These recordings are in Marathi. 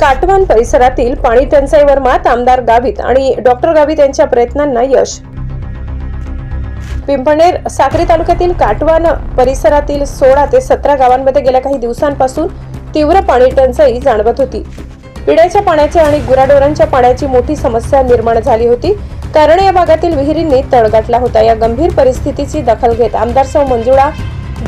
काटवान परिसरातील पाणी टंचाईवर मात आमदार गावित आणि डॉक्टर गावित यांच्या प्रयत्नांना यश. पिंपणेर साक्री तालुक्यातील काटवान परिसरातील सोळा ते सतरा गावांमध्ये गेल्या काही दिवसांपासून तीव्र पाणी टंचाई जाणवत होती. पिण्याच्या पाण्याची आणि गुराढोरांच्या पाण्याची मोठी समस्या निर्माण झाली होती. कारण या भागातील विहिरींनी तळ गाठला होता. या गंभीर परिस्थितीची दखल घेत आमदार सौ मंजुळा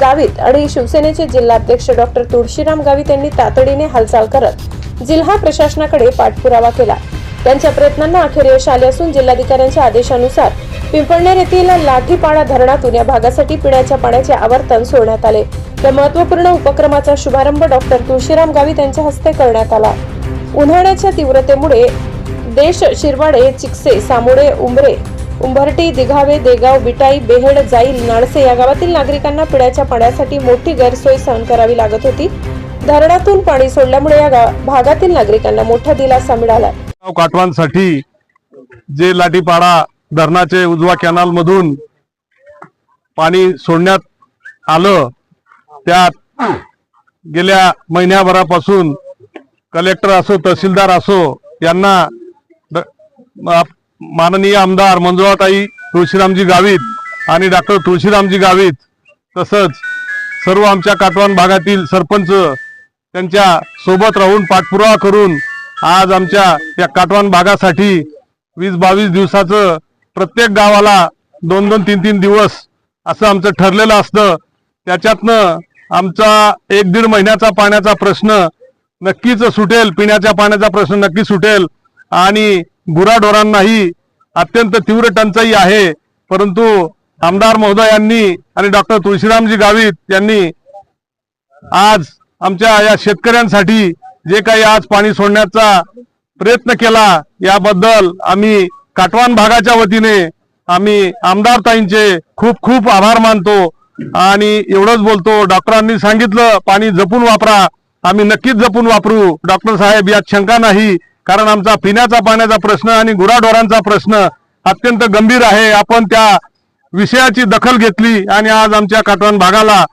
गावित आणि शिवसेनेचे जिल्हाध्यक्ष डॉक्टर तुळशीराम गावित यांनी तातडीने हालचाल करत जिल्हा प्रशासनाकडे पाठपुरावा केला. त्यांच्या प्रयत्नांना अखेर यश आले असून जिल्हाधिकाऱ्यांच्या आदेशानुसार पिंपळनेर येथील लाठीपाडा धरणातून या भागासाठी पिण्याच्या पाण्याचे आवर्तन सोडण्यात आले. या महत्त्वपूर्ण उपक्रमाचा शुभारंभ डॉक्टर तुळशीराम गावित यांच्या हस्ते करण्यात आला. उन्हाळ्याच्या तीव्रतेमुळे देश शिरवाडे चिकसे सामोडे उंबरे उंबरटी दिघावे देगाव बिटाई बेहेड जाईल नाडसे या गावातील नागरिकांना पिण्याच्या पाण्यासाठी मोठी गैरसोय सहन करावी लागत होती. धरणातून पाणी सोडल्यामुळे या भागातील नागरिकांना मोठा दिलासा मिळाला काटवांसाठी जे लाठीपाडा धरणाचे उजवा कॅनल मधून पाणी सोडण्यात आलं त्यात गेल्या महिन्याभरापासून कलेक्टर असो तहसीलदार असो यांना माननीय आमदार मंजुळाताई तुळशीरामजी गावित आणि डॉक्टर तुळशीरामजी गावित तसंच सर्व आमच्या काटवान भागातील सरपंच त्यांच्यासोबत राहून पाठपुरावा करून आज आमच्या या काटवान भागासाठी वीस बावीस दिवसाचं प्रत्येक गावाला दोन दोन तीन तीन दिवस असं आमचं ठरलेलं असतं. त्याच्यातनं आमचा एक दीड महिन्याचा पाण्याचा प्रश्न नक्कीच सुटेल पिण्याच्या पाण्याचा प्रश्न नक्की सुटेल आणि गुराढोरांनाही अत्यंत तीव्र टंचाई आहे. परंतु आमदार महोदयांनी आणि डॉक्टर तुळशीरामजी गावित यांनी आज आमच्या या शेतकऱ्यांसाठी जे काही आज पाणी सोडण्याचा प्रयत्न केला याबद्दल आम्ही काटवान भागाच्या वतीने आम्ही आमदार ताईंचे खूप खूप आभार मानतो. आणि एवढंच बोलतो डॉक्टरांनी सांगितलं पाणी जपून वापरा. आम्ही नक्कीच जपून वापरू. डॉक्टर साहेब यात शंका नाही. कारण आमचा पिण्याचा पाण्याचा प्रश्न आणि गुराढोरांचा प्रश्न अत्यंत गंभीर आहे. आपण त्या विषयाची दखल घेतली आणि आज आमच्या काटवान भागाला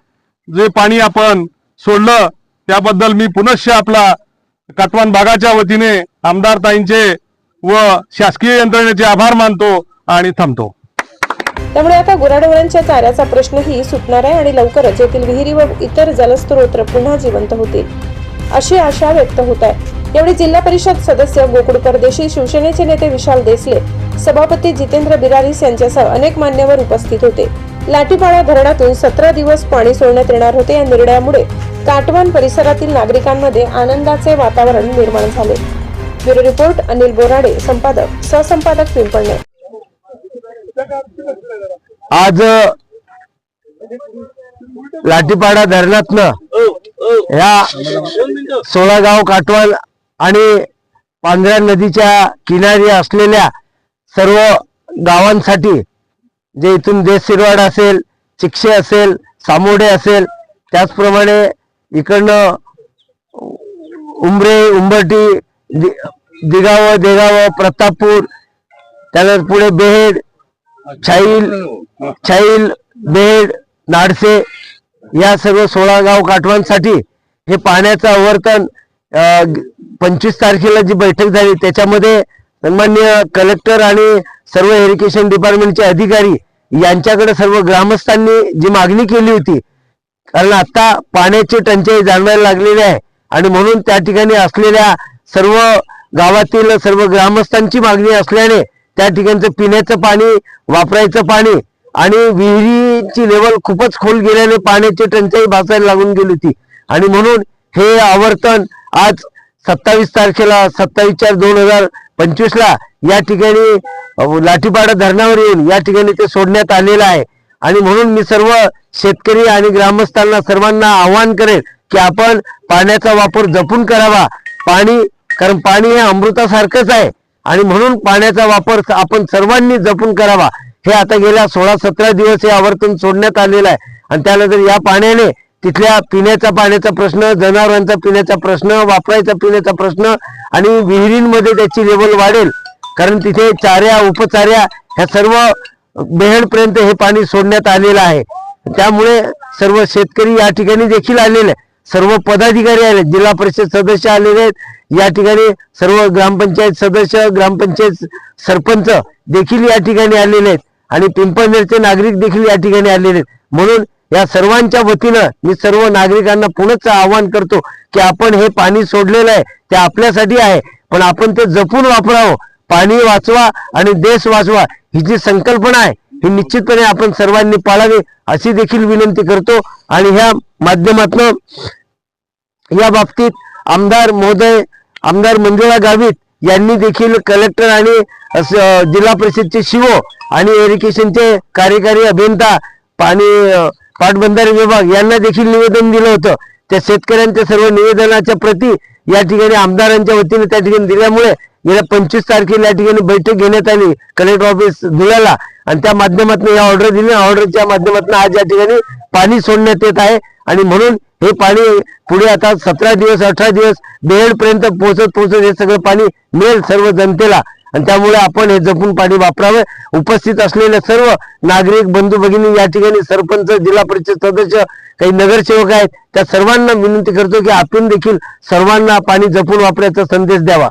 जे पाणी आपण सोडलं त्याबद्दल मी पुनश्च आपला काटवान भागाच्या वतीने आमदार ताईंचे व शासकीय यंत्रणेचे आभार मानतो आणि थांबतो. त्यामुळे आता गुराढोरांच्या चाऱ्याचा प्रश्नही सुटणार आहे आणि लवकरच येथील विहिरी व इतर जलस्त्रोत पुन्हा जिवंत होतील अशी आशा व्यक्त होत आहे. यावेळी जिल्हा परिषद सदस्य गोकुळ परदेशी शिवसेनेचे नेते विशाल देसले सभापती जितेंद्र बिरारीस यांच्यासह अनेक मान्यवर उपस्थित होते. लाठीपाडा धरणातून सतरा दिवस पाणी सोडण्यात येणार होते या निर्णयामुळे काटवान परिसरातील नागरिकांमध्ये आनंदाचे वातावरण निर्माण झाले. ब्युरो रिपोर्ट अनिल बोराडे संपादक सहसंपादक पिंपळणे. आज लाठीपाडा धरणातनं ह्या सोळागाव काटवण आणि पांढऱ्या नदीच्या किनारी असलेल्या सर्व गावांसाठी जे इथून देशिरवाड असेल चिक्षे असेल सामोडे असेल त्याचप्रमाणे इकडनं उंबरे उंबरटी दि- दिगाव देगाव प्रतापपूर त्यानंतर पुढे बेहेड छाईल छाईल बेड नाडसे या सर्व सोळा गाव काटवांसाठी हे पाण्याचं आवर्तन पंचवीस तारखेला जी बैठक झाली त्याच्यामध्ये सन्मान्य कलेक्टर आणि सर्व इरिगेशन डिपार्टमेंटचे अधिकारी यांच्याकडे सर्व ग्रामस्थांनी जी मागणी केली होती कारण आता पाण्याची टंचाई जाणवायला लागलेली आहे. आणि म्हणून त्या ठिकाणी असलेल्या सर्व गावातील सर्व ग्रामस्थांची मागणी असल्याने त्या ठिकाणचं पिण्याचं पाणी वापरायचं पाणी आणि विहिरीची लेवल खूपच खोल गेल्याने पाण्याची टंचाई भासायला लागून गेली होती. आणि म्हणून हे आवर्तन आज सत्तावीस तारखेला सत्तावीस चार दोन हजार पंचवीसला या ठिकाणी लाठीपाडा धरणावर येऊन या ठिकाणी ते सोडण्यात आलेलं आहे. आणि म्हणून मी सर्व शेतकरी आणि ग्रामस्थांना सर्वांना आवाहन करेन की आपण पाण्याचा वापर जपून करावा. पाणी कारण पाणी हे अमृतासारखंच आहे. आणि म्हणून पाण्याचा वापर आपण सर्वांनी जपून करावा. हे आता गेल्या सोळा सतरा दिवस हे आवर्तन सोडण्यात आलेलं आहे. आणि त्यानंतर या पाण्याने तिथल्या पिण्याच्या पाण्याचा प्रश्न जनावरांचा पिण्याचा प्रश्न वापरायचा पिण्याचा प्रश्न आणि विहिरींमध्ये त्याची लेवल वाढेल. कारण तिथे चाऱ्या उपचाऱ्या ह्या सर्व बेहडपर्यंत हे पाणी सोडण्यात आलेलं आहे. त्यामुळे सर्व शेतकरी या ठिकाणी देखील आलेले सर्व पदाधिकारी आले जिल्हा परिषद सदस्य आलेले आहेत. या ठिकाणी सर्व ग्रामपंचायत सदस्य ग्रामपंचायत सरपंच देखील या ठिकाणी आलेले आहेत. आणि पिंपळनेरचे नागरिक देखील या ठिकाणी आलेले आहेत. म्हणून या सर्वांच्या वतीनं मी सर्व नागरिकांना पुनच आवाहन करतो की आपण हे पाणी सोडलेलं आहे. ते आपल्यासाठी आहे. पण आपण ते जपून वापरावं. पाणी वाचवा आणि देश वाचवा ही जी संकल्पना आहे ही निश्चितपणे आपण सर्वांनी पाळावी अशी देखील विनंती करतो. आणि ह्या माध्यमातून या बाबतीत आमदार महोदय आमदार मंजुळा गावित यांनी देखील कलेक्टर आणि जिल्हा परिषदचे शिवो आणि इरिगेशनचे कार्यकारी अभियंता पाणी पाटबंधारे विभाग यांना देखील निवेदन दिलं होतं. त्या शेतकऱ्यांच्या सर्व निवेदनाच्या प्रती या ठिकाणी आमदारांच्या वतीने त्या ठिकाणी दिल्यामुळे गेल्या पंचवीस तारखेला या ठिकाणी बैठक घेण्यात आली. कलेक्टर ऑफिस धुळ्याला. आणि त्या माध्यमातून या ऑर्डर दिली. ऑर्डरच्या माध्यमातून आज या ठिकाणी पाणी सोडण्यात येत आहे. आणि म्हणून हे पाणी पुढे आता सतरा दिवस अठरा दिवस बेड पोहोचत पोहोचत हे सगळं पाणी मिळेल सर्व जनतेला. आणि त्यामुळे आपण हे जपून पाणी वापरावे. उपस्थित असलेले सर्व नागरिक बंधू भगिनी या ठिकाणी सरपंच जिल्हा परिषद सदस्य काही नगरसेवक आहेत त्या सर्वांना विनंती करतो की आपण देखील सर्वांना पाणी जपून वापरायचा संदेश द्यावा.